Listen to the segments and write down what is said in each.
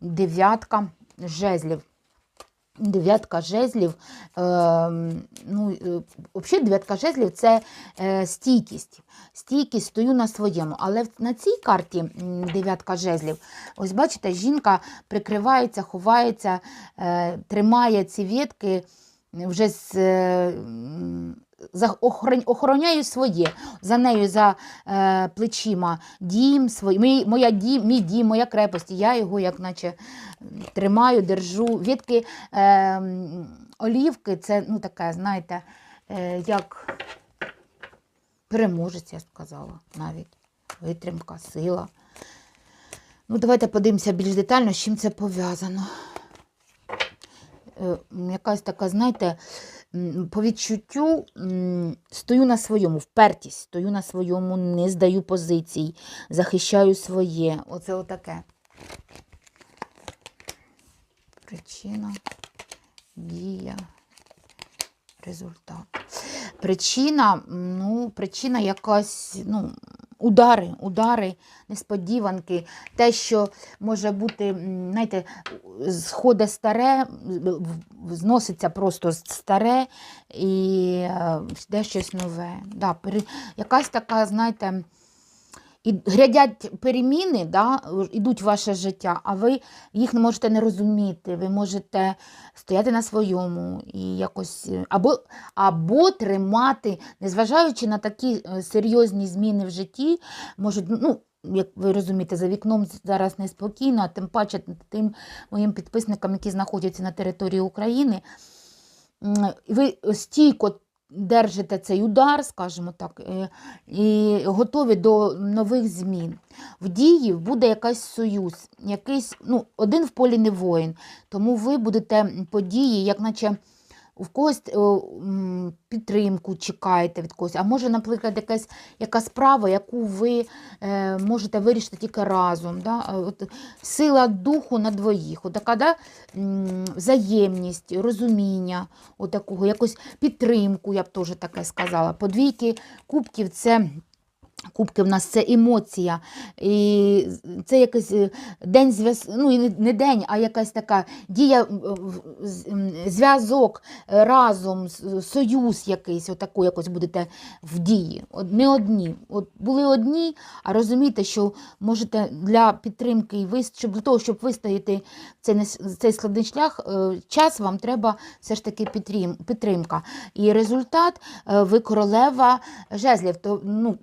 дев'ятка жезлів. Дев'ятка жезлів, е, ну, е, взагалі дев'ятка жезлів це е, стійкість. Стійкість стою на своєму. Але на цій карті дев'ятка жезлів, ось бачите, жінка прикривається, ховається, тримає ці ветки вже з. Охороняю своє, за нею за е, плечима дім, свій, мій, моя дім, мій дім, моя крепость. Я його як наче тримаю, держу. Відки е, олівки це ну, таке, знаєте, е, як переможець, я сказала навіть. Витримка, сила. Ну, давайте подивимося більш детально, з чим це пов'язано. Е, Якась така, знаєте, по відчуттю стою на своєму, впертість, стою на своєму, не здаю позицій, захищаю своє. Оце отаке. Причина, дія, результат. Причина, ну, причина якась, ну, удари, удари, несподіванки, те, що може бути, знаєте, сходе старе, зноситься просто старе і де йде щось нове. Да, якась така, знаєте, і грядять переміни, да, ідуть в ваше життя, а ви їх не можете не розуміти. Ви можете стояти на своєму і якось е, або, або тримати, незважаючи на такі е, серйозні зміни в житті, можуть, ну. Як ви розумієте, за вікном зараз неспокійно, а тим паче тим моїм підписникам, які знаходяться на території України, ви стійко держите цей удар, скажімо так, е, і готові до нових змін. В дії буде якийсь союз, якийсь, ну, один в полі не воїн, тому ви будете події, як наче в когось е, підтримку чекаєте від когось, а може, наприклад, якась яка справа, яку ви е, можете вирішити тільки разом. Да? От, сила духу на двоїх, от така да? взаємність, розуміння, от якось підтримку, я б теж таке сказала. Подвійки кубків це. Кубки в нас це емоція, і це якийсь е, день зв'язку, ну і не- день, а якась така дія, е, зв'язок е, разом, союз якийсь, отаку якось будете в дії. Не одні. От були одні, а розумієте, що можете для підтримки і вис- щоб для того, щоб вистояти цей, цей складний шлях, час вам треба все ж таки підтрим- підтримка. І результат ви королева жезлів. То, ну,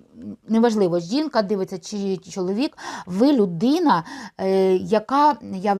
неважливо, жінка дивиться чи чоловік, ви людина, е, яка